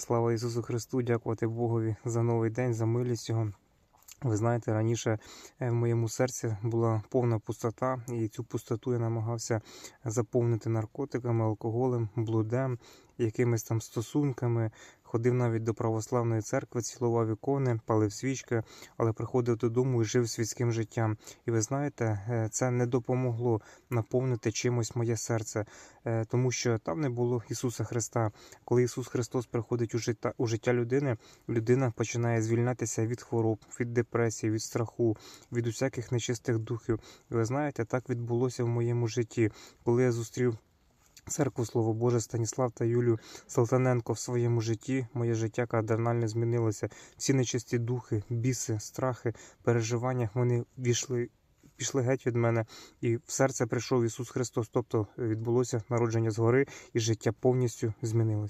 Слава Ісусу Христу, дякувати Богові за новий день, за милість Його. Ви знаєте, раніше е, в моєму серці була повна пустота, і цю пустоту я намагався заповнити наркотиками, алкоголем, блудем, якимись там стосунками. Ходив навіть до православної церкви, цілував ікони, палив свічки, але приходив додому і жив світським життям. І ви знаєте, е, це не допомогло наповнити чимось моє серце, е, тому що там не було Ісуса Христа. Коли Ісус Христос приходить у життя, у життя людини, людина починає звільнятися від хвороб, від депресії, від страху, від усяких нечистих духів. І ви знаєте, так відбулося в моєму житті, коли я зустрів. Церкву Слово Боже, Станіслав та Юлію Салтаненко в своєму житті. Моє життя кардинально змінилося. Всі нечисті духи, біси, страхи, переживання вони війшли, пішли геть від мене, і в серце прийшов Ісус Христос. Тобто відбулося народження згори, і життя повністю змінилося.